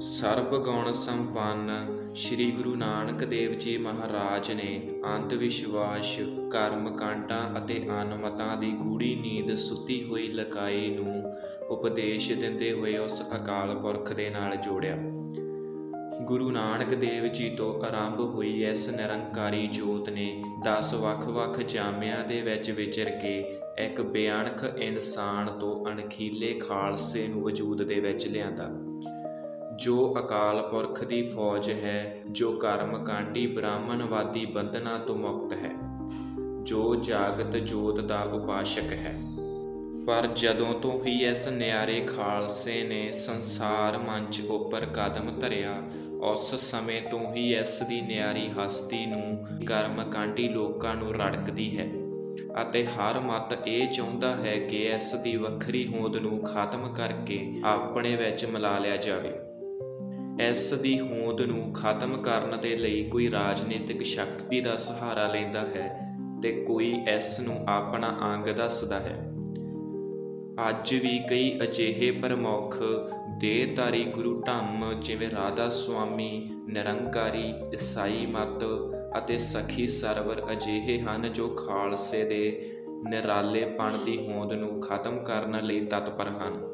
ਸਰਬ ਗੁਣ ਸੰਪੰਨ ਸ੍ਰੀ ਗੁਰੂ ਨਾਨਕ ਦੇਵ ਜੀ ਮਹਾਰਾਜ ਨੇ ਅੰਧ ਵਿਸ਼ਵਾਸ, ਕਰਮ ਕਾਂਡਾਂ ਅਤੇ ਅਨਮਤਾਂ ਦੀ ਗੂੜੀ ਨੀਂਦ ਸੁੱਤੀ ਹੋਈ ਲਕਾਈ ਨੂੰ ਉਪਦੇਸ਼ ਦਿੰਦੇ ਹੋਏ ਉਸ ਅਕਾਲ ਪੁਰਖ ਦੇ ਨਾਲ ਜੋੜਿਆ। ਗੁਰੂ ਨਾਨਕ ਦੇਵ ਜੀ ਤੋਂ ਆਰੰਭ ਹੋਈ ਇਸ ਨਿਰੰਕਾਰੀ ਜੋਤ ਨੇ 10 ਵੱਖ-ਵੱਖ ਜਾਮਿਆਂ ਦੇ ਵਿੱਚ ਵਿਚਰ ਕੇ ਇੱਕ ਬਿਆਨਕ ਇਨਸਾਨ ਤੋਂ ਅਣਖੀਲੇ ਖਾਲਸੇ ਨੂੰ ਵਜੂਦ ਦੇ ਵਿੱਚ ਲਿਆਂਦਾ। ਜੋ ਅਕਾਲ ਪੁਰਖ ਦੀ ਫੌਜ ਹੈ, ਜੋ ਕਰਮ ਕਾਂਡੀ ਬ੍ਰਾਹਮਣਵਾਦੀ ਬੰਧਨਾਂ ਤੋਂ ਮੁਕਤ ਹੈ, ਜੋ ਜਾਗਤ ਜੋਤ ਦਾ ਉਪਾਸ਼ਕ ਹੈ। ਪਰ ਜਦੋਂ ਤੋਂ ਹੀ ਇਸ ਨਿਆਰੇ ਖਾਲਸੇ ਨੇ ਸੰਸਾਰ ਮੰਚ ਉੱਪਰ ਕਦਮ ਧਰਿਆ, ਉਸ ਸਮੇਂ ਤੋਂ ਹੀ ਇਸ ਦੀ ਨਿਆਰੀ ਹਸਤੀ ਨੂੰ ਕਰਮ ਕਾਂਡੀ ਲੋਕਾਂ ਨੂੰ ਰੜਕਦੀ ਹੈ ਅਤੇ ਹਰ ਮਤ ਇਹ ਚਾਹੁੰਦਾ ਹੈ ਕਿ ਇਸ ਦੀ ਵੱਖਰੀ ਹੋਂਦ ਨੂੰ ਖਤਮ ਕਰਕੇ ਆਪਣੇ ਵਿੱਚ ਮਿਲਾ ਲਿਆ ਜਾਵੇ। ਇਸ ਦੀ ਹੋਂਦ ਨੂੰ ਖਤਮ ਕਰਨ ਦੇ ਲਈ ਕੋਈ ਰਾਜਨੀਤਿਕ ਸ਼ਕਤੀ ਦਾ ਸਹਾਰਾ ਲੈਂਦਾ ਹੈ ਤੇ ਕੋਈ ਇਸ ਨੂੰ ਆਪਣਾ ਅੰਗ ਦੱਸਦਾ ਹੈ। ਅੱਜ ਵੀ ਕਈ ਅਜਿਹੇ ਪ੍ਰਮੁੱਖ ਦੇਹਧਾਰੀ ਗੁਰੂ ਧੰਮ ਜਿਵੇਂ ਰਾਧਾ ਸੁਆਮੀ, ਨਿਰੰਕਾਰੀ, ਈਸਾਈ ਮਤ ਅਤੇ ਸਖੀ ਸਰਵਰ ਅਜਿਹੇ ਹਨ ਜੋ ਖਾਲਸੇ ਦੇ ਨਿਰਾਲੇਪਣ ਦੀ ਹੋਂਦ ਨੂੰ ਖਤਮ ਕਰਨ ਲਈ ਤਤਪਰ ਹਨ।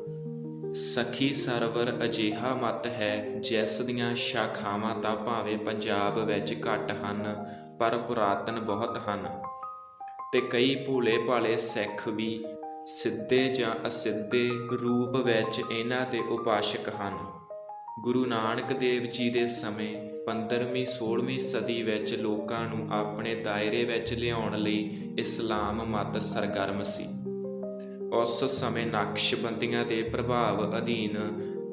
ਸਖੀ ਸਰਵਰ ਅਜਿਹਾ ਮਤ ਹੈ, ਜਿਸ ਦੀਆਂ ਸ਼ਾਖਾਵਾਂ ਤਾਂ ਭਾਵੇਂ ਪੰਜਾਬ ਵਿੱਚ ਘੱਟ ਹਨ, ਪਰ ਪੁਰਾਤਨ ਬਹੁਤ ਹਨ। ਤੇ ਕਈ ਭੂਲੇ ਭਾਲੇ ਸਿੱਖ ਵੀ ਸਿੱਧੇ ਜਾਂ ਅਸਿੱਧੇ ਰੂਪ ਵਿੱਚ ਇਹਨਾਂ ਦੇ ਉਪਾਸ਼ਕ ਹਨ। ਗੁਰੂ ਨਾਨਕ ਦੇਵ ਜੀ ਦੇ ਸਮੇਂ 15ਵੀਂ 16ਵੀਂ ਸਦੀ ਵਿੱਚ ਲੋਕਾਂ ਨੂੰ ਆਪਣੇ ਦਾਇਰੇ ਵਿੱਚ ਲਿਆਉਣ ਲਈ ਇਸਲਾਮ ਮਤ ਸਰਗਰਮ ਸੀ। ਉਸ ਸਮੇਂ ਨਕਸ਼ਬੰਦੀਆਂ ਦੇ ਪ੍ਰਭਾਵ ਅਧੀਨ,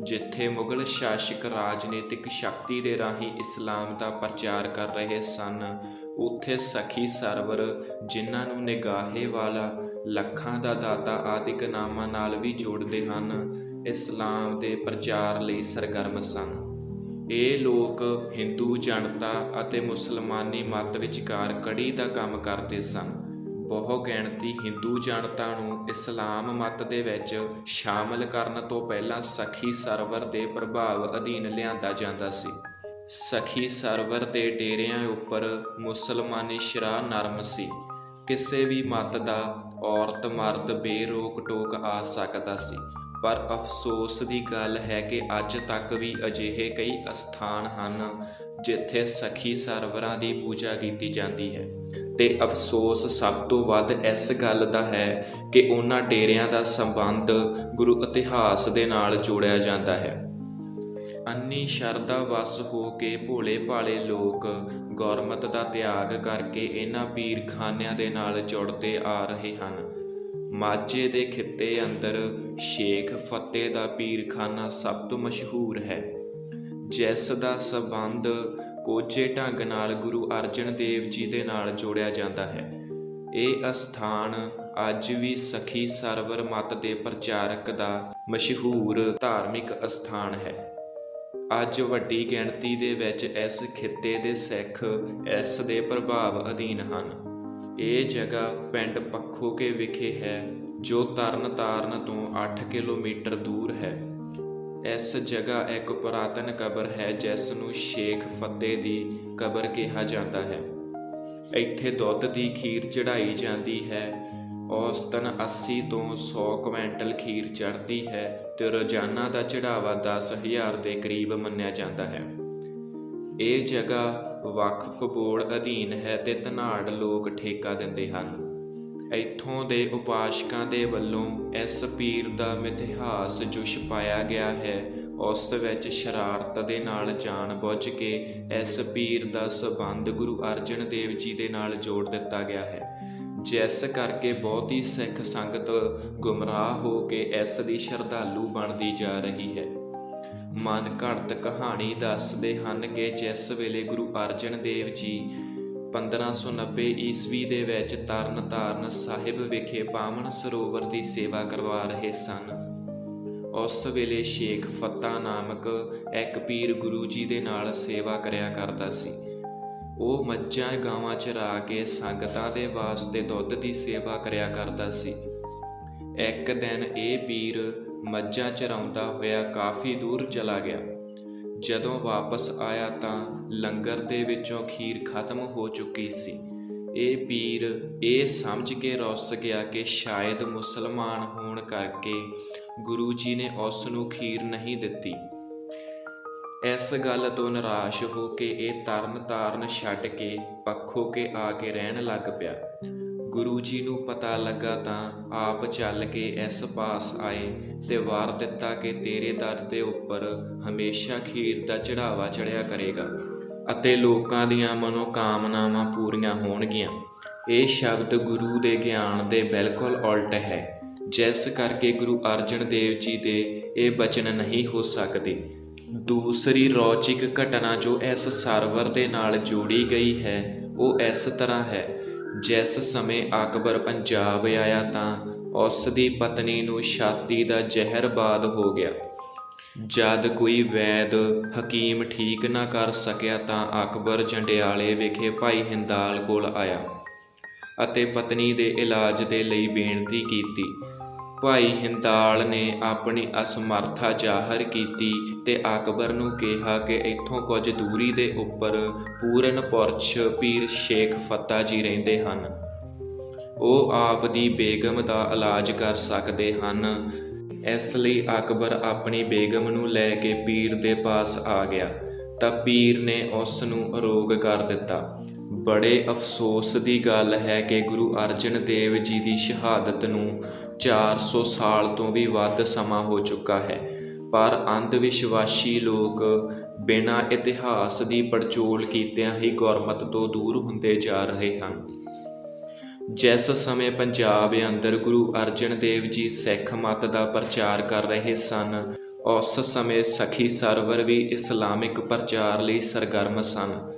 ਜਿੱਥੇ ਮੁਗਲ ਸ਼ਾਸਕ ਰਾਜਨੀਤਿਕ ਸ਼ਕਤੀ ਦੇ ਰਾਹੀਂ ਇਸਲਾਮ ਦਾ ਪ੍ਰਚਾਰ ਕਰ ਰਹੇ ਸਨ, ਉੱਥੇ ਸਖੀ ਸਰਵਰ ਜਿਨ੍ਹਾਂ ਨੂੰ ਨਿਗਾਹੇ ਵਾਲਾ, ਲੱਖਾਂ ਦਾ ਦਾਤਾ ਆਦਿਕ ਨਾਮਾਂ ਨਾਲ ਵੀ ਜੋੜਦੇ ਹਨ, ਇਸਲਾਮ ਦੇ ਪ੍ਰਚਾਰ ਲਈ ਸਰਗਰਮ ਸਨ। ਇਹ ਲੋਕ ਹਿੰਦੂ ਜਨਤਾ ਅਤੇ ਮੁਸਲਮਾਨੀ ਮਤ ਵਿਚਕਾਰ ਕੜੀ ਦਾ ਕੰਮ ਕਰਦੇ ਸਨ। ਬਹੁ ਗਿਣਤੀ ਹਿੰਦੂ ਜਨਤਾ ਨੂੰ ਇਸਲਾਮ ਮਤ ਦੇ ਵਿੱਚ ਸ਼ਾਮਲ ਕਰਨ ਤੋਂ ਪਹਿਲਾਂ ਸਖੀ ਸਰਵਰ ਦੇ ਪ੍ਰਭਾਵ ਅਧੀਨ ਲਿਆਂਦਾ ਜਾਂਦਾ ਸੀ। ਸਖੀ ਸਰਵਰ ਦੇ ਡੇਰਿਆਂ ਉੱਪਰ ਮੁਸਲਮਾਨੀ ਸ਼ਰਾ ਨਰਮ ਸੀ। ਕਿਸੇ ਵੀ ਮਤ ਦਾ ਔਰਤ ਮਰਦ ਬੇਰੋਕ ਟੋਕ ਆ ਸਕਦਾ ਸੀ। ਪਰ ਅਫਸੋਸ ਦੀ ਗੱਲ ਹੈ ਕਿ ਅੱਜ ਤੱਕ ਵੀ ਅਜਿਹੇ ਕਈ ਅਸਥਾਨ ਹਨ ਜਿੱਥੇ ਸਖੀ ਸਰਵਰਾਂ ਦੀ ਪੂਜਾ ਕੀਤੀ ਜਾਂਦੀ ਹੈ। ਤੇ ਅਫਸੋਸ ਸਭ ਤੋਂ ਵੱਧ ਇਸ ਗੱਲ ਦਾ ਹੈ ਕਿ ਉਹਨਾਂ ਡੇਰਿਆਂ ਦਾ ਸੰਬੰਧ ਗੁਰੂ ਇਤਿਹਾਸ ਦੇ ਨਾਲ ਜੋੜਿਆ ਜਾਂਦਾ ਹੈ। ਅੰਨੀ ਸ਼ਰਦਾ ਵਸ ਹੋ ਕੇ ਭੋਲੇ ਭਾਲੇ ਲੋਕ ਗੁਰਮਤ ਦਾ ਤਿਆਗ ਕਰਕੇ ਇਹਨਾਂ ਪੀਰਖਾਨਿਆਂ ਦੇ ਨਾਲ ਜੁੜਦੇ ਆ ਰਹੇ ਹਨ। ਮਾਝੇ ਦੇ ਖਿੱਤੇ ਅੰਦਰ ਸ਼ੇਖ ਫਤਿਹ ਦਾ ਪੀਰਖਾਨਾ ਸਭ ਤੋਂ ਮਸ਼ਹੂਰ ਹੈ। ਜਿਸ ਦਾ ਸਬੰਧ ਕੋਝੇ ਢੰਗ ਨਾਲ ਗੁਰੂ ਅਰਜਨ ਦੇਵ ਜੀ ਦੇ ਨਾਲ ਜੋੜਿਆ ਜਾਂਦਾ ਹੈ। ਇਹ ਅਸਥਾਨ ਅੱਜ ਵੀ ਸਖੀ ਸਰਵਰ ਮਤ ਦੇ ਪ੍ਰਚਾਰਕ ਦਾ ਮਸ਼ਹੂਰ ਧਾਰਮਿਕ ਅਸਥਾਨ ਹੈ। ਅੱਜ ਵੱਡੀ ਗਿਣਤੀ ਦੇ ਵਿੱਚ ਇਸ ਖਿੱਤੇ ਦੇ ਸਿੱਖ ਇਸ ਦੇ ਪ੍ਰਭਾਵ ਅਧੀਨ ਹਨ। ਇਹ ਜਗ੍ਹਾ ਪਿੰਡ ਪੱਖੋਕੇ ਵਿਖੇ ਹੈ, ਜੋ ਤਰਨਤਾਰਨ ਤੋਂ 8 ਕਿਲੋਮੀਟਰ ਦੂਰ ਹੈ। ਇਸ ਜਗ੍ਹਾ ਇੱਕ ਪੁਰਾਤਨ ਕਬਰ ਹੈ, ਜਿਸ ਨੂੰ ਸ਼ੇਖ ਫਤਿਹ ਦੀ ਕਬਰ ਕਿਹਾ ਜਾਂਦਾ ਹੈ। ਇੱਥੇ ਦੁੱਧ ਦੀ ਖੀਰ ਚੜਾਈ ਜਾਂਦੀ ਹੈ। ਔਸਤਨ 80 ਤੋਂ 100 ਕੁਇੰਟਲ ਖੀਰ ਚੜ੍ਹਦੀ ਹੈ ਤੇ ਰੋਜ਼ਾਨਾ ਦਾ ਚੜਾਵਾ 10000 ਦੇ ਕਰੀਬ ਮੰਨਿਆ ਜਾਂਦਾ ਹੈ। ਇਹ ਜਗ੍ਹਾ ਵਕਫ ਬੋਰਡ ਅਧੀਨ ਹੈ ਤੇ ਧਨਾੜ ਲੋਕ ਠੇਕਾ ਦਿੰਦੇ ਹਨ। ਇੱਥੋਂ ਦੇ ਉਪਾਸ਼ਕਾਂ ਦੇ ਵੱਲੋਂ ਇਸ ਪੀਰ ਦਾ ਮਿਥਿਹਾਸ ਜੋ ਛਪਾਇਆ ਗਿਆ ਹੈ। ਉਸ ਵਿੱਚ ਸ਼ਰਾਰਤ ਦੇ ਨਾਲ ਜਾਣ ਬੁੱਝ ਕੇ ਇਸ ਪੀਰ ਦਾ ਸਬੰਧ ਗੁਰੂ ਅਰਜਨ ਦੇਵ ਜੀ ਦੇ ਨਾਲ ਜੋੜ ਦਿੱਤਾ ਗਿਆ ਹੈ। ਜਿਸ ਕਰਕੇ ਬਹੁਤੀ ਸਿੱਖ ਸੰਗਤ ਗੁੰਮਰਾਹ ਹੋ ਕੇ ਇਸ ਦੀ ਸ਼ਰਧਾਲੂ ਬਣਦੀ ਜਾ ਰਹੀ ਹੈ। ਮਨ ਘੜਤ ਕਹਾਣੀ ਦੱਸਦੇ ਹਨ ਕਿ ਜਿਸ ਵੇਲੇ ਗੁਰੂ ਅਰਜਨ ਦੇਵ ਜੀ 1590 ਈਸਵੀ ਦੇ ਵਿੱਚ ਤਰਨ ਤਾਰਨ ਸਾਹਿਬ ਵਿਖੇ ਪਾਵਨ ਸਰੋਵਰ ਦੀ ਸੇਵਾ ਕਰਵਾ ਰਹੇ ਸਨ। ਉਸ ਵੇਲੇ ਸ਼ੇਖ ਫੱਤਾ ਨਾਮਕ ਇੱਕ ਪੀਰ ਗੁਰੂ ਜੀ ਦੇ ਨਾਲ ਸੇਵਾ ਕਰਿਆ ਕਰਦਾ ਸੀ। ਉਹ ਮੱਝਾਂ ਗਾਵਾਂ ਚਰਾ ਕੇ ਸੰਗਤਾਂ ਦੇ ਵਾਸਤੇ ਦੁੱਧ ਦੀ ਸੇਵਾ ਕਰਿਆ ਕਰਦਾ ਸੀ। ਇੱਕ ਦਿਨ ਇਹ ਪੀਰ ਮੱਝਾਂ ਚਰਾਉਂਦਾ ਹੋਇਆ ਕਾਫੀ ਦੂਰ ਚਲਾ ਗਿਆ। ਜਦੋਂ ਵਾਪਸ ਆਇਆ ਤਾਂ ਲੰਗਰ ਦੇ ਵਿੱਚੋਂ ਖੀਰ ਖਤਮ ਹੋ ਚੁੱਕੀ ਸੀ। ਇਹ ਪੀਰ ਇਹ ਸਮਝ ਕੇ ਰੁੱਸ ਗਿਆ ਕਿ ਸ਼ਾਇਦ ਮੁਸਲਮਾਨ ਹੋਣ ਕਰਕੇ ਗੁਰੂ ਜੀ ਨੇ ਉਸ ਨੂੰ ਖੀਰ ਨਹੀਂ ਦਿੱਤੀ। ਇਸ ਗੱਲ ਤੋਂ ਨਿਰਾਸ਼ ਹੋ ਕੇ ਇਹ ਤਰਨ ਤਾਰਨ ਛੱਡ ਕੇ ਪੱਖੋ ਕੇ ਆ ਕੇ ਰਹਿਣ ਲੱਗ ਪਿਆ। ਗੁਰੂ ਜੀ ਨੂੰ ਪਤਾ ਲੱਗਾ ਤਾਂ ਆਪ ਚੱਲ ਕੇ ਇਸ ਪਾਸ ਆਏ ਤੇ ਵਾਰ ਦਿੱਤਾ ਕਿ ਤੇਰੇ ਦਰ ਦੇ ਉੱਪਰ ਹਮੇਸ਼ਾ ਖੀਰ ਦਾ ਚੜਾਵਾ ਚੜਿਆ ਕਰੇਗਾ ਅਤੇ ਲੋਕਾਂ ਦੀਆਂ ਮਨੋਕਾਮਨਾਵਾਂ ਪੂਰੀਆਂ ਹੋਣਗੀਆਂ। ਇਹ ਸ਼ਬਦ ਗੁਰੂ ਦੇ ਗਿਆਨ ਦੇ ਬਿਲਕੁਲ ਉਲਟ ਹੈ। ਜਿਸ ਕਰਕੇ ਗੁਰੂ ਅਰਜਨ ਦੇਵ ਜੀ ਦੇ ਇਹ ਬਚਨ ਨਹੀਂ ਹੋ ਸਕਦੇ। ਦੂਸਰੀ ਰੌਚਿਕ ਘਟਨਾ ਜੋ ਇਸ ਸਰਵਰ ਦੇ ਨਾਲ ਜੋੜੀ ਗਈ ਹੈ, ਉਹ ਇਸ ਤਰ੍ਹਾਂ ਹੈ। ਜਿਸ ਸਮੇਂ ਅਕਬਰ ਪੰਜਾਬ ਆਇਆ ਤਾਂ ਉਸ ਦੀ ਪਤਨੀ ਨੂੰ ਛਾਤੀ ਦਾ ਜ਼ਹਿਰ ਜ਼ਹਿਰਬਾਦ ਹੋ ਗਿਆ। ਜਦ ਕੋਈ ਵੈਦ ਹਕੀਮ ਠੀਕ ਨਾ ਕਰ ਸਕਿਆ ਤਾਂ ਅਕਬਰ ਜੰਡਿਆਲੇ ਵਿਖੇ ਭਾਈ ਹਿੰਦਾਲ ਕੋਲ ਆਇਆ ਅਤੇ ਪਤਨੀ ਦੇ ਇਲਾਜ ਦੇ ਲਈ ਬੇਨਤੀ ਕੀਤੀ। ਭਾਈ ਹਿੰਦਾਲ ਨੇ ਆਪਣੀ ਅਸਮਰਥਾ ਜ਼ਾਹਰ ਕੀਤੀ ਤੇ ਅਕਬਰ ਨੂੰ ਕਿਹਾ ਕਿ ਇੱਥੋਂ ਕੁਝ ਦੂਰੀ ਦੇ ਉੱਪਰ ਪੂਰਨ ਪੁਰਸ਼ ਪੀਰ ਸ਼ੇਖ ਫੱਤਾ ਜੀ ਰਹਿੰਦੇ ਹਨ। ਉਹ ਆਪ ਦੀ ਬੇਗਮ ਦਾ ਇਲਾਜ ਕਰ ਸਕਦੇ ਹਨ। ਇਸ ਲਈ ਅਕਬਰ ਆਪਣੀ ਬੇਗਮ ਨੂੰ ਲੈ ਕੇ ਪੀਰ ਦੇ ਪਾਸ ਆ ਗਿਆ ਤਾਂ ਪੀਰ ਨੇ ਉਸ ਨੂੰ ਅਰੋਗ ਕਰ ਦਿੱਤਾ। ਬੜੇ ਅਫਸੋਸ ਦੀ ਗੱਲ ਹੈ ਕਿ ਗੁਰੂ ਅਰਜਨ ਦੇਵ ਜੀ ਦੀ ਸ਼ਹਾਦਤ ਨੂੰ 400 ਸਾਲ ਤੋਂ ਵੀ ਵੱਧ ਸਮਾਂ ਹੋ ਚੁੱਕਾ ਹੈ। ਪਰ ਅੰਧ ਵਿਸ਼ਵਾਸੀ ਲੋਕ ਬਿਨਾਂ ਇਤਿਹਾਸ ਦੀ ਪੜਚੋਲ ਕੀਤਿਆਂ ਹੀ ਗੁਰਮਤ ਤੋਂ ਦੂਰ ਹੁੰਦੇ ਜਾ ਰਹੇ ਹਨ। ਜਿਸ ਸਮੇਂ ਪੰਜਾਬ ਅੰਦਰ ਗੁਰੂ ਅਰਜਨ ਦੇਵ ਜੀ ਸਿੱਖ ਮਤ ਦਾ ਪ੍ਰਚਾਰ ਕਰ ਰਹੇ ਸਨ, ਉਸ ਸਮੇਂ ਸਖੀ ਸਰਵਰ ਵੀ ਇਸਲਾਮਿਕ ਪ੍ਰਚਾਰ ਲਈ ਸਰਗਰਮ ਸਨ।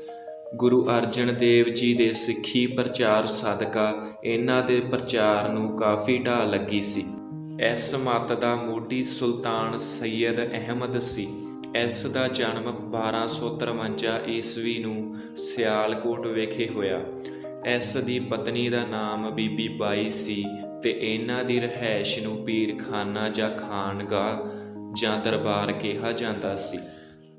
ਗੁਰੂ ਅਰਜਨ ਦੇਵ ਜੀ ਦੇ ਸਿੱਖੀ ਪ੍ਰਚਾਰ ਸਦਕਾ ਇਹਨਾਂ ਦੇ ਪ੍ਰਚਾਰ ਨੂੰ ਕਾਫੀ ਢਾਲ ਲੱਗੀ ਸੀ। ਇਸ ਮਤ ਦਾ ਮੋਢੀ ਸੁਲਤਾਨ ਸੈਦ ਅਹਿਮਦ ਸੀ। ਇਸ ਦਾ ਜਨਮ 1253 ਈਸਵੀ ਨੂੰ ਸਿਆਲਕੋਟ ਵਿਖੇ ਹੋਇਆ। ਇਸ ਦੀ ਪਤਨੀ ਦਾ ਨਾਮ ਬੀਬੀ ਬਾਈ ਸੀ ਤੇ ਇਹਨਾਂ ਦੀ ਰਹਿائش ਨੂੰ ਪੀਰਖਾਨਾ ਜਾਂ ਖਾਨਗਾ ਜਾਂ ਦਰਬਾਰ ਕਿਹਾ ਜਾਂਦਾ ਸੀ।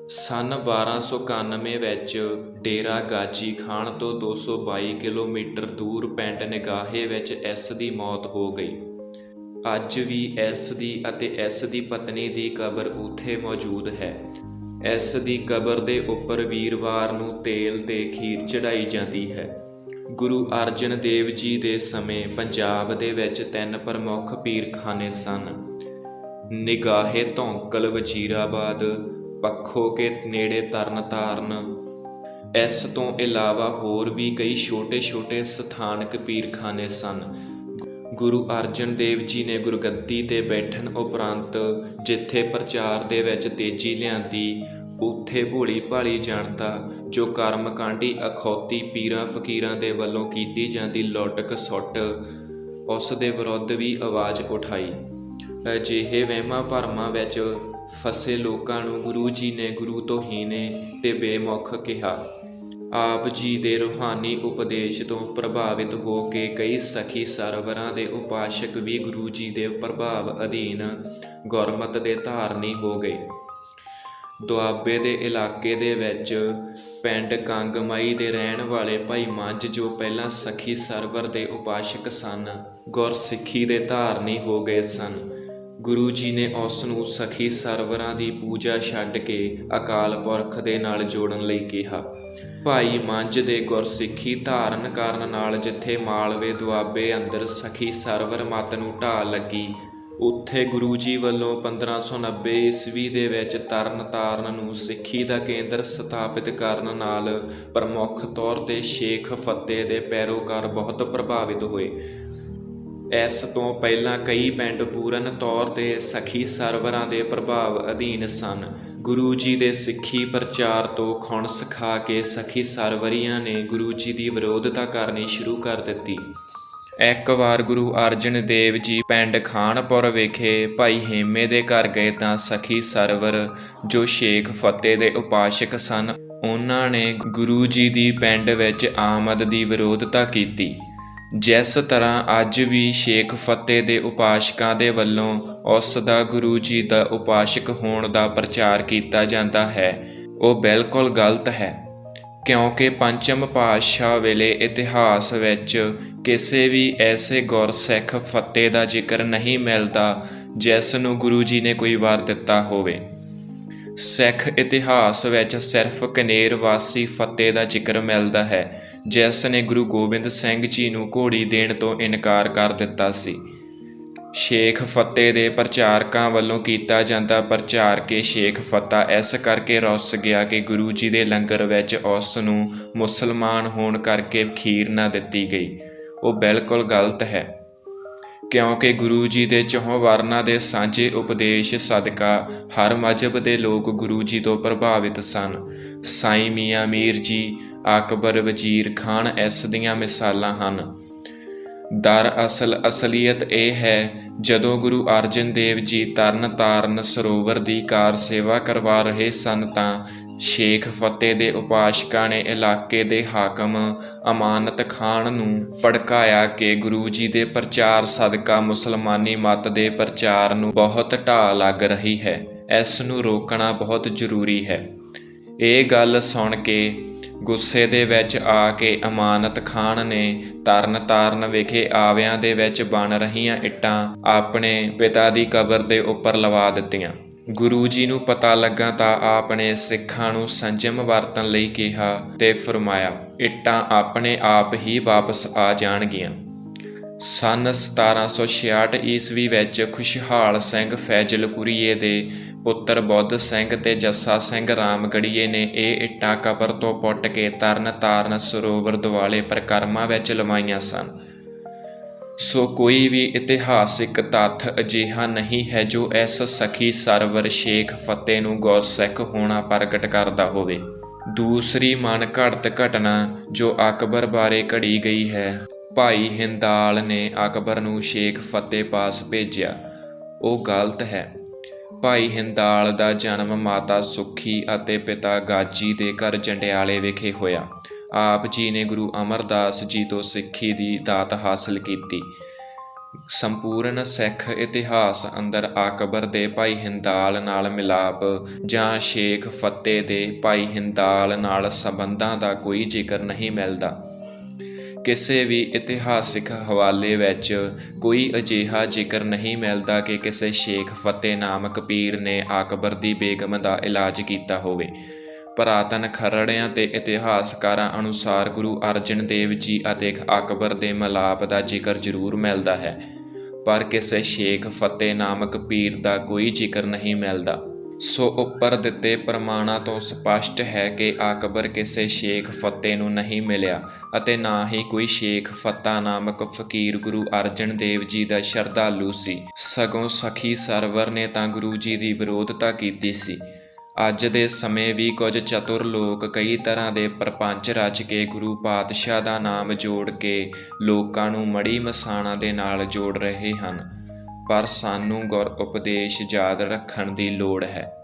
ਸਨ 1291 ਵਿੱਚ ਡੇਰਾ ਗਾਜੀ ਖਾਨ ਤੋਂ 222 ਕਿਲੋਮੀਟਰ ਦੂਰ ਪਿੰਡ ਨਿਗਾਹੇ ਵਿੱਚ ਇਸ ਦੀ ਮੌਤ ਹੋ ਗਈ। ਅੱਜ ਵੀ ਇਸ ਦੀ ਅਤੇ ਇਸ ਦੀ ਪਤਨੀ ਦੀ ਕਬਰ ਉੱਥੇ ਮੌਜੂਦ ਹੈ। ਇਸ ਦੀ ਕਬਰ ਦੇ ਉੱਪਰ ਵੀਰਵਾਰ ਨੂੰ ਤੇਲ ਤੇ ਖੀਰ ਚੜਾਈ ਜਾਂਦੀ ਹੈ। ਗੁਰੂ ਅਰਜਨ ਦੇਵ ਜੀ ਦੇ ਸਮੇਂ ਪੰਜਾਬ ਦੇ ਵਿੱਚ ਤਿੰਨ ਪ੍ਰਮੁੱਖ ਪੀਰਖਾਨੇ ਸਨ। ਨਿਗਾਹੇ ਧੌਂਕਲ ਵਜੀਰਾਬਾਦ ਪੱਖੋ ਕੇ ਨੇੜੇ ਤਰਨ ਤਾਰਨ। ਇਸ ਤੋਂ ਇਲਾਵਾ ਹੋਰ ਵੀ ਕਈ ਛੋਟੇ-ਛੋਟੇ ਸਥਾਨਕ ਪੀਰਖਾਨੇ ਸਨ। ਗੁਰੂ ਅਰਜਨ ਦੇਵ ਜੀ ਨੇ ਗੁਰਗੱਦੀ ਤੇ ਬੈਠਣ ਉਪਰੰਤ ਜਿੱਥੇ ਪ੍ਰਚਾਰ ਦੇ ਵਿੱਚ ਤੇਜ਼ੀ ਲਿਆਂਦੀ, ਉੱਥੇ ਭੋਲੀ ਭਾਲੀ ਜਾਣਤਾ, ਜੋ ਕਰਮਕਾਂਡੀ ਅਖੌਤੀ ਪੀਰਾਂ ਫਕੀਰਾਂ ਦੇ ਵੱਲੋਂ ਕੀਤੀ ਜਾਂਦੀ ਲੁੱਟ ਸੁੱਟ, ਉਸ ਦੇ ਵਿਰੁੱਧ ਵੀ ਆਵਾਜ਼ ਉਠਾਈ। ਅਜਿਹੇ ਵਹਿਮਾਂ ਭਰਮਾਂ ਵਿੱਚ ਫਸੇ ਲੋਕਾਂ ਨੂੰ ਗੁਰੂ ਜੀ ਨੇ, ਗੁਰੂ ਤੋਂ ਹੀਨੇ ਤੇ ਬੇਮੁਖ ਕਿਹਾ। ਆਪ ਜੀ ਦੇ ਰੂਹਾਨੀ ਉਪਦੇਸ਼ ਤੋਂ ਪ੍ਰਭਾਵਿਤ ਹੋ ਕੇ ਕਈ ਸਖੀ ਸਰਵਰਾਂ ਦੇ ਉਪਾਸ਼ਕ ਵੀ ਗੁਰੂ ਜੀ ਦੇ ਪ੍ਰਭਾਵ ਅਧੀਨ ਗੁਰਮਤ ਦੇ ਧਾਰਨੀ ਹੋ ਗਏ। ਦੁਆਬੇ ਦੇ ਇਲਾਕੇ ਦੇ ਵਿੱਚ ਪਿੰਡ ਕੰਗਮਾਈ ਦੇ ਰਹਿਣ ਵਾਲੇ ਭਾਈ ਮੰਝ ਜੋ ਪਹਿਲਾਂ ਸਖੀ ਸਰਵਰ ਦੇ ਉਪਾਸ਼ਕ ਸਨ, ਗੁਰਸਿੱਖੀ ਦੇ ਧਾਰਨੀ ਹੋ ਗਏ ਸਨ। ਗੁਰੂ ਜੀ ਨੇ ਉਸ ਨੂੰ ਸਖੀ ਸਰਵਰਾਂ ਦੀ ਪੂਜਾ ਛੱਡ ਕੇ ਅਕਾਲ ਪੁਰਖ ਦੇ ਨਾਲ ਜੋੜਨ ਲਈ ਕਿਹਾ। ਭਾਈ ਮੰਝ ਦੇ ਗੁਰਸਿੱਖੀ ਧਾਰਨ ਕਰਨ ਨਾਲ ਜਿੱਥੇ ਮਾਲਵੇ ਦੁਆਬੇ ਅੰਦਰ ਸਖੀ ਸਰਵਰ ਮਤ ਨੂੰ ਢਾਹ ਲੱਗੀ, ਉੱਥੇ ਗੁਰੂ ਜੀ ਵੱਲੋਂ 1590 ਈਸਵੀ ਦੇ ਵਿੱਚ ਤਰਨ ਤਾਰਨ ਨੂੰ ਸਿੱਖੀ ਦਾ ਕੇਂਦਰ ਸਥਾਪਿਤ ਕਰਨ ਨਾਲ ਪ੍ਰਮੁੱਖ ਤੌਰ ਤੇ ਸ਼ੇਖ ਫਤਿਹ ਦੇ ਪੈਰੋਕਾਰ ਬਹੁਤ ਪ੍ਰਭਾਵਿਤ ਹੋਏ। ਇਸ ਤੋਂ ਪਹਿਲਾਂ ਕਈ ਪਿੰਡ ਪੂਰਨ ਤੌਰ ਤੇ ਸਖੀ ਸਰਵਰਾਂ ਦੇ ਪ੍ਰਭਾਵ ਅਧੀਨ ਸਨ। ਗੁਰੂ ਜੀ ਦੇ ਸਿੱਖੀ ਪ੍ਰਚਾਰ ਤੋਂ ਖੁਣ ਸਿਖਾ ਕੇ ਸਖੀ ਸਰਵਰੀਆਂ ਨੇ ਗੁਰੂ ਜੀ ਦੀ ਵਿਰੋਧਤਾ ਕਰਨੀ ਸ਼ੁਰੂ ਕਰ ਦਿੱਤੀ। ਇੱਕ ਵਾਰ ਗੁਰੂ ਅਰਜਨ ਦੇਵ ਜੀ ਪਿੰਡ ਖਾਨਪੁਰ ਵਿਖੇ ਭਾਈ ਹੇਮੇ ਦੇ ਘਰ ਗਏ ਤਾਂ ਸਖੀ ਸਰਵਰ, ਜੋ ਸ਼ੇਖ ਫਤਿਹ ਦੇ ਉਪਾਸ਼ਕ ਸਨ, ਉਹਨਾਂ ਨੇ ਗੁਰੂ ਜੀ ਦੀ ਪਿੰਡ ਵਿੱਚ ਆਮਦ ਦੀ ਵਿਰੋਧਤਾ ਕੀਤੀ। ਜਿਸ ਤਰ੍ਹਾਂ ਅੱਜ ਵੀ ਸ਼ੇਖ ਫਤਿਹ ਦੇ ਉਪਾਸ਼ਕਾਂ ਦੇ ਵੱਲੋਂ ਉਸ ਦਾ ਗੁਰੂ ਜੀ ਦਾ ਉਪਾਸ਼ਕ ਹੋਣ ਦਾ ਪ੍ਰਚਾਰ ਕੀਤਾ ਜਾਂਦਾ ਹੈ, ਉਹ ਬਿਲਕੁਲ ਗਲਤ ਹੈ। ਕਿਉਂਕਿ ਪੰਚਮ ਪਾਤਸ਼ਾਹ ਵੇਲੇ ਇਤਿਹਾਸ ਵਿੱਚ ਕਿਸੇ ਵੀ ਐਸੇ ਗੁਰਸਿੱਖ ਫਤਿਹ ਦਾ ਜ਼ਿਕਰ ਨਹੀਂ ਮਿਲਦਾ, ਜਿਸ ਨੂੰ ਗੁਰੂ ਜੀ ਨੇ ਕੋਈ ਵਾਰ ਦਿੱਤਾ ਹੋਵੇ। ਸਿੱਖ ਇਤਿਹਾਸ ਵਿੱਚ ਸਿਰਫ ਕਨੇਰ ਵਾਸੀ ਫਤਿਹ ਦਾ ਜ਼ਿਕਰ ਮਿਲਦਾ ਹੈ, ਜਿਸ ਨੇ ਗੁਰੂ ਗੋਬਿੰਦ ਸਿੰਘ ਜੀ ਨੂੰ ਘੋੜੀ ਦੇਣ ਤੋਂ ਇਨਕਾਰ ਕਰ ਦਿੱਤਾ ਸੀ। ਸ਼ੇਖ ਫਤਿਹ ਦੇ ਪ੍ਰਚਾਰਕਾਂ ਵੱਲੋਂ ਕੀਤਾ ਜਾਂਦਾ ਪ੍ਰਚਾਰ ਕੇ ਸ਼ੇਖ ਫਤਿਹ ਇਸ ਕਰਕੇ ਰੁੱਸ ਗਿਆ ਕਿ ਗੁਰੂ ਜੀ ਦੇ ਲੰਗਰ ਵਿੱਚ ਉਸ ਨੂੰ ਮੁਸਲਮਾਨ ਹੋਣ ਕਰਕੇ ਖੀਰ ਨਾ ਦਿੱਤੀ ਗਈ। ਉਹ ਬਿਲਕੁਲ ਗਲਤ ਹੈ। ਕਿਉਂਕਿ ਗੁਰੂ ਜੀ ਦੇ ਚੌਹਾਂ ਵਰਨਾਂ ਦੇ ਸਾਂਝੇ ਉਪਦੇਸ਼ ਸਦਕਾ ਹਰ ਮਜ਼ਹਬ ਦੇ ਲੋਕ ਗੁਰੂ ਜੀ ਤੋਂ ਪ੍ਰਭਾਵਿਤ ਸਨ। ਸਾਈਂ ਮੀਆਂ ਮੀਰ ਜੀ, ਅਕਬਰ ਵਜ਼ੀਰ ਖਾਨ ਇਸ ਦੀਆਂ ਮਿਸਾਲਾਂ ਹਨ। ਦਰ ਅਸਲ ਅਸਲੀਅਤ ਇਹ ਹੈ, ਜਦੋਂ ਗੁਰੂ ਅਰਜਨ ਦੇਵ ਜੀ ਤਰਨ ਤਾਰਨ ਸਰੋਵਰ ਦੀ ਕਾਰ ਸੇਵਾ ਕਰਵਾ ਰਹੇ ਸਨ ਤਾਂ ਸ਼ੇਖ ਫਤਿਹ ਦੇ ਉਪਾਸ਼ਕਾਂ ਨੇ ਇਲਾਕੇ ਦੇ ਹਾਕਮ ਅਮਾਨਤ ਖਾਨ ਨੂੰ ਭੜਕਾਇਆ ਕਿ ਗੁਰੂ ਜੀ ਦੇ ਪ੍ਰਚਾਰ ਸਦਕਾ ਮੁਸਲਮਾਨੀ ਮਤ ਦੇ ਪ੍ਰਚਾਰ ਨੂੰ ਬਹੁਤ ਢਾਹ ਲੱਗ ਰਹੀ ਹੈ। ਇਸ ਨੂੰ ਰੋਕਣਾ ਬਹੁਤ ਜ਼ਰੂਰੀ ਹੈ। ਇਹ ਗੱਲ ਸੁਣ ਕੇ ਗੁੱਸੇ ਦੇ ਵਿੱਚ ਆ ਕੇ ਅਮਾਨਤ ਖਾਨ ਨੇ ਤਰਨ ਤਾਰਨ ਵਿਖੇ ਆਵਿਆਂ ਦੇ ਵਿੱਚ ਬਣ ਰਹੀਆਂ ਇੱਟਾਂ ਆਪਣੇ ਪਿਤਾ ਦੀ ਕਬਰ ਦੇ ਉੱਪਰ ਲਵਾ ਦਿੱਤੀਆਂ। ਗੁਰੂ ਜੀ ਨੂੰ ਪਤਾ ਲੱਗਾ ਤਾਂ ਆਪ ਨੇ ਸਿੱਖਾਂ ਨੂੰ ਸੰਜਮ ਵਰਤਣ ਲਈ ਕਿਹਾ ਤੇ ਫਰਮਾਇਆ, ਇੱਟਾਂ ਆਪਣੇ ਆਪ ਹੀ ਵਾਪਸ ਆ ਜਾਣਗੀਆਂ। ਸਨ 1766 ਈਸਵੀ ਵਿੱਚ ਖੁਸ਼ਹਾਲ ਸਿੰਘ ਫੈਜ਼ਲਪੁਰੀਏ ਦੇ ਪੁੱਤਰ ਬੁੱਧ ਸਿੰਘ ਤੇ ਜੱਸਾ ਸਿੰਘ ਰਾਮਗੜੀਏ ਨੇ ਇਹ ਇੱਟਾਂ ਕਬਰ ਤੋਂ ਪੁੱਟ ਕੇ ਤਰਨ ਤਾਰਨ ਸਰੋਵਰ ਦੁਆਲੇ ਪ੍ਰਕਰਮਾਂ ਵਿੱਚ ਲਵਾਈਆਂ ਸਨ। ਸੋ ਕੋਈ ਵੀ ਇਤਿਹਾਸਿਕ ਤੱਥ ਅਜਿਹਾ ਨਹੀਂ ਹੈ ਜੋ ਇਸ ਸਖੀ ਸਰਵਰ ਸ਼ੇਖ ਫਤਿਹ ਨੂੰ ਗੁਰਸਿੱਖ ਹੋਣਾ ਪ੍ਰਗਟ ਕਰਦਾ ਹੋਵੇ। ਦੂਸਰੀ ਮਨ ਘੜਤ ਘਟਨਾ ਜੋ ਅਕਬਰ ਬਾਰੇ ਘੜੀ ਗਈ ਹੈ, ਭਾਈ ਹਿੰਦਾਲ ਨੇ ਅਕਬਰ ਨੂੰ ਸ਼ੇਖ ਫਤਿਹ ਪਾਸ ਭੇਜਿਆ। ਉਹ ਗਲਤ ਹੈ। ਭਾਈ ਹਿੰਦਾਲ ਦਾ ਜਨਮ ਮਾਤਾ ਸੁਖੀ ਅਤੇ ਪਿਤਾ ਗਾਜੀ ਦੇ ਘਰ ਜੰਡਿਆਲੇ ਵਿਖੇ ਹੋਇਆ। ਆਪ ਜੀ ਨੇ ਗੁਰੂ ਅਮਰਦਾਸ ਜੀ ਤੋਂ ਸਿੱਖੀ ਦੀ ਦਾਤ ਹਾਸਲ ਕੀਤੀ। ਸੰਪੂਰਨ ਸਿੱਖ ਇਤਿਹਾਸ ਅੰਦਰ ਆਕਬਰ ਦੇ ਭਾਈ ਹਿੰਦਾਲ ਨਾਲ ਮਿਲਾਪ ਜਾਂ ਸ਼ੇਖ ਫਤਿਹ ਦੇ ਭਾਈ ਹਿੰਦਾਲ ਨਾਲ ਸੰਬੰਧਾਂ ਦਾ ਕੋਈ ਜ਼ਿਕਰ ਨਹੀਂ ਮਿਲਦਾ। ਕਿਸੇ ਵੀ ਇਤਿਹਾਸਿਕ ਹਵਾਲੇ ਵਿੱਚ ਕੋਈ ਅਜਿਹਾ ਜ਼ਿਕਰ ਨਹੀਂ ਮਿਲਦਾ ਕਿ ਕਿਸੇ ਸ਼ੇਖ ਫਤਿਹ ਨਾਮਕ ਪੀਰ ਨੇ ਆਕਬਰ ਦੀ ਬੇਗਮ ਦਾ ਇਲਾਜ ਕੀਤਾ ਹੋਵੇ। ਪੁਰਾਤਨ ਖਰੜਿਆਂ ਤੇ ਇਤਿਹਾਸਕਾਰਾਂ ਅਨੁਸਾਰ ਗੁਰੂ ਅਰਜਨ ਦੇਵ ਜੀ ਅਤੇ ਅਕਬਰ ਦੇ ਮਲਾਪ ਦਾ ਜ਼ਿਕਰ ਜ਼ਰੂਰ ਮਿਲਦਾ ਹੈ, ਪਰ ਕਿਸੇ ਸ਼ੇਖ ਫਤਿਹ ਨਾਮਕ ਪੀਰ ਦਾ ਕੋਈ ਜ਼ਿਕਰ ਨਹੀਂ ਮਿਲਦਾ। ਸੋ ਉੱਪਰ ਦਿੱਤੇ ਪ੍ਰਮਾਣਾਂ ਤੋਂ ਸਪਸ਼ਟ ਹੈ ਕਿ ਆਕਬਰ ਕਿਸੇ ਸ਼ੇਖ ਫਤਿਹ ਨੂੰ ਨਹੀਂ ਮਿਲਿਆ ਅਤੇ ਨਾ ਹੀ ਕੋਈ ਸ਼ੇਖ ਫਤਾ ਨਾਮਕ ਫਕੀਰ ਗੁਰੂ ਅਰਜਨ ਦੇਵ ਜੀ ਦਾ ਸ਼ਰਧਾਲੂ ਸੀ। ਸਗੋਂ ਸਖੀ ਸਰਵਰ ਨੇ ਤਾਂ ਗੁਰੂ ਜੀ ਦੀ ਵਿਰੋਧਤਾ ਕੀਤੀ ਸੀ। ਅੱਜ ਦੇ ਸਮੇਂ ਵੀ ਕੁਝ ਚਤੁਰ ਲੋਕ ਕਈ ਤਰ੍ਹਾਂ ਦੇ ਪ੍ਰਪੰਚ ਰਚ ਕੇ ਗੁਰੂ ਪਾਤਸ਼ਾਹ ਦਾ ਨਾਮ ਜੋੜ ਕੇ ਲੋਕਾਂ ਨੂੰ ਮੜੀ ਮਸਾਣਾ ਦੇ ਨਾਲ ਜੋੜ ਰਹੇ ਹਨ। ਪਰ ਸਾਨੂੰ ਗੁਰ ਉਪਦੇਸ਼ ਯਾਦ ਰੱਖਣ ਦੀ ਲੋੜ ਹੈ।